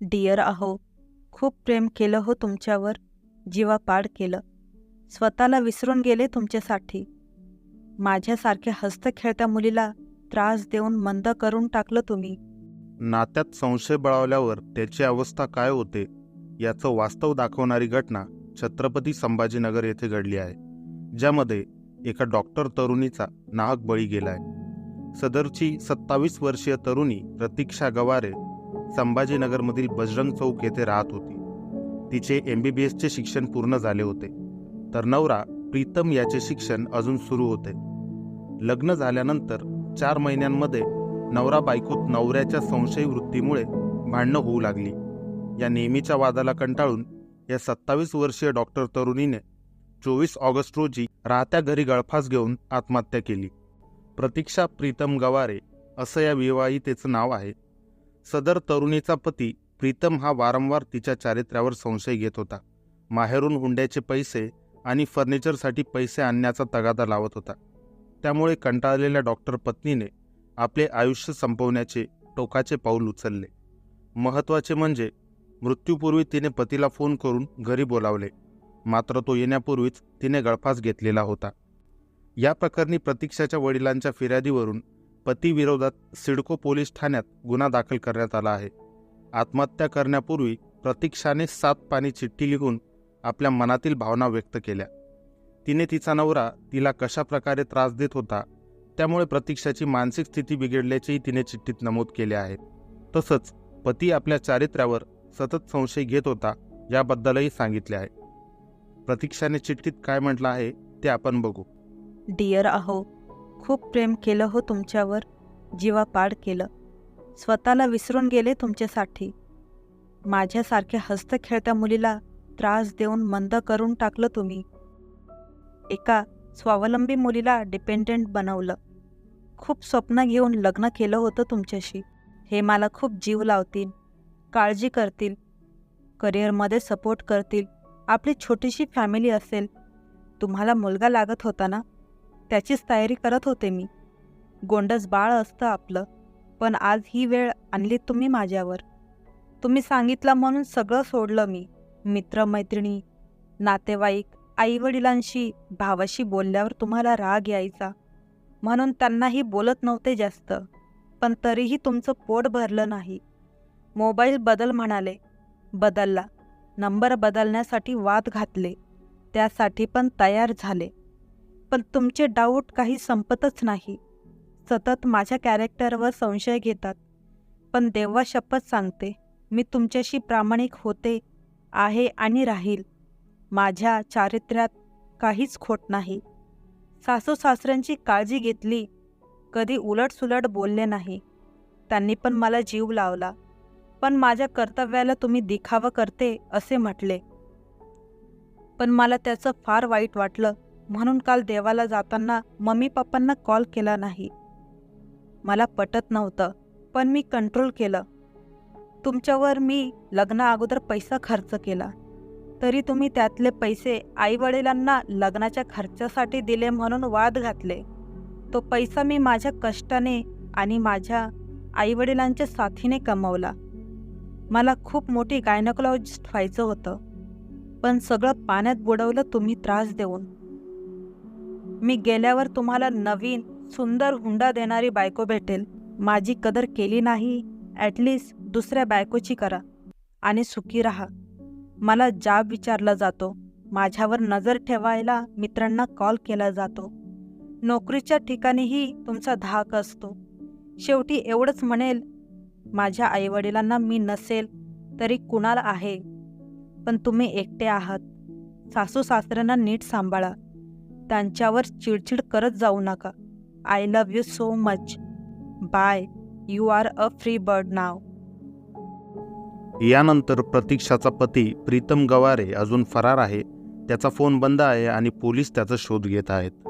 Dear आहो खूप प्रेम केलं हो तुमच्यावर जीवापाड केलं. स्वतःला विसरून गेले तुमच्यासाठी. माझ्यासारख्या हस्तखेळत्या मुलीला त्रास देऊन मंद करून टाकलं तुम्ही. नात्यात संशय बळावल्यावर त्याची अवस्था काय होते याचं वास्तव दाखवणारी घटना छत्रपती संभाजीनगर येथे घडली आहे ज्यामध्ये एका डॉक्टर तरुणीचा नाहक बळी गेलाय. सदरची सत्तावीस वर्षीय तरुणी प्रतीक्षा गवारे संभाजीनगरमधील बजरंग चौक येथे राहत होती. तिचे एम बी बी एसचे शिक्षण पूर्ण झाले होते. तर नवरा प्रीतम याचे शिक्षण अजून सुरू होते. लग्न झाल्यानंतर चार महिन्यांमध्ये नवरा बायकोत नवऱ्याच्या संशयी वृत्तीमुळे भांडणं होऊ लागली. या नेहमीच्या वादाला कंटाळून या सत्तावीस वर्षीय डॉक्टर तरुणीने चोवीस ऑगस्ट रोजी राहत्या घरी गळफास घेऊन आत्महत्या केली. प्रतीक्षा प्रीतम गवारे असं या विवाहितेचं नाव आहे. सदर तरुणीचा पती प्रीतम हा वारंवार तिच्या चारित्र्यावर संशय घेत होता. माहेरून हुंड्याचे पैसे आणि फर्निचरसाठी पैसे आणण्याचा तगादा लावत होता. त्यामुळे कंटाळलेल्या डॉक्टर पत्नीने आपले आयुष्य संपवण्याचे टोकाचे पाऊल उचलले. महत्त्वाचे म्हणजे मृत्यूपूर्वी तिने पतीला फोन करून घरी बोलावले. मात्र तो येण्यापूर्वीच तिने गळफास घेतलेला होता. या प्रकरणी प्रतीक्षाच्या वडिलांच्या फिर्यादीवरून पतीविरोधात सिडको पोलीस ठाण्यात गुन्हा दाखल करण्यात आला आहे. आत्महत्या करण्यापूर्वी प्रतीक्षाने सात पाणी चिठ्ठी लिहून आपल्या मनातील भावना व्यक्त केल्या. तिने तिचा नवरा तिला कशा प्रकारे त्रास देत होता त्यामुळे प्रतीक्षाची मानसिक स्थिती बिघडल्याचेही तिने चिठ्ठीत नमूद केले आहे. तसंच पती आपल्या चारित्र्यावर सतत संशय घेत होता याबद्दलही सांगितले आहे. प्रतीक्षाने चिठ्ठीत काय म्हटलं आहे ते आपण बघू. डिअर अहो खूप प्रेम केलं हो तुमच्यावर जीवापाड केलं. स्वतःला विसरून गेले तुमच्यासाठी. माझ्यासारख्या हस्तखेळत्या मुलीला त्रास देऊन मंद करून टाकलं तुम्ही. एका स्वावलंबी मुलीला डिपेंडेंट बनवलं. खूप स्वप्न घेऊन लग्न केलं होतं तुमच्याशी. हे मला खूप जीव लावतील काळजी करतील करिअरमध्ये सपोर्ट करतील. आपली छोटीशी फॅमिली असेल. तुम्हाला मुलगा लागत होता ना? त्याचीच तयारी करत होते मी. गोंडस बाळ असतं आपलं पण आज ही वेळ आणली तुम्ही माझ्यावर. तुम्ही सांगितलं म्हणून सगळं सोडलं मी मित्रमैत्रिणी नातेवाईक आईवडिलांशी भावाशी बोलल्यावर तुम्हाला राग यायचा. म्हणून त्यांनाही बोलत नव्हते जास्त पण तरीही तुमचं पोट भरलं नाही. मोबाईल बदल म्हणाले बदलला. नंबर बदलण्यासाठी वाद घातले. त्यासाठी पण तयार झाले. पण तुमचे डाऊट काही संपतच नाही. सतत माझ्या कॅरेक्टरवर संशय घेतात. पण देवा शपथ सांगते मी तुमच्याशी प्रामाणिक होते आहे आणि राहील. माझ्या चारित्र्यात काहीच खोट नाही. सासू सासऱ्यांची काळजी घेतली कधी उलटसुलट बोलले नाही. त्यांनी पण मला जीव लावला. पण माझ्या कर्तव्याला तुम्ही दिखावा करते असे म्हटले. पण मला त्याचं फार वाईट वाटलं. म्हणून काल देवाला जाताना मम्मी पप्पांना कॉल केला नाही. मला पटत नव्हतं पण मी कंट्रोल केलं. तुमच्यावर मी लग्ना अगोदर पैसा खर्च केला. तरी तुम्ही त्यातले पैसे आईवडिलांना लग्नाच्या खर्चासाठी दिले म्हणून वाद घातले. तो पैसा मी माझ्या कष्टाने आणि माझ्या आईवडिलांच्या साथीने कमवला. मला खूप मोठी गायनोकॉलॉजिस्ट व्हायचं होतं. पण सगळं पाण्यात बुडवलं तुम्ही त्रास देऊन. मी गेल्यावर तुम्हाला नवीन सुंदर हुंडा देणारी बायको भेटेल. माझी कदर केली नाही. ॲटलिस्ट दुसऱ्या बायकोची करा. आणि सुखी राहा. मला जाब विचारला जातो. माझ्यावर नजर ठेवायला मित्रांना कॉल केला जातो. नोकरीच्या ठिकाणीही तुमचा धाक असतो. शेवटी एवढंच म्हणेल माझ्या आईवडिलांना मी नसेल तरी कुणाला आहे? पण तुम्ही एकटे आहात. सासू सासऱ्यांना नीट सांभाळा. त्यांच्यावर चिडचिड करत जाऊ नका. I love you so much bye you are a free bird नाव यानंतर प्रतीक्षाचा पती प्रीतम गवारे अजून फरार आहे. त्याचा फोन बंद आहे आणि पोलीस त्याचा शोध घेत आहेत.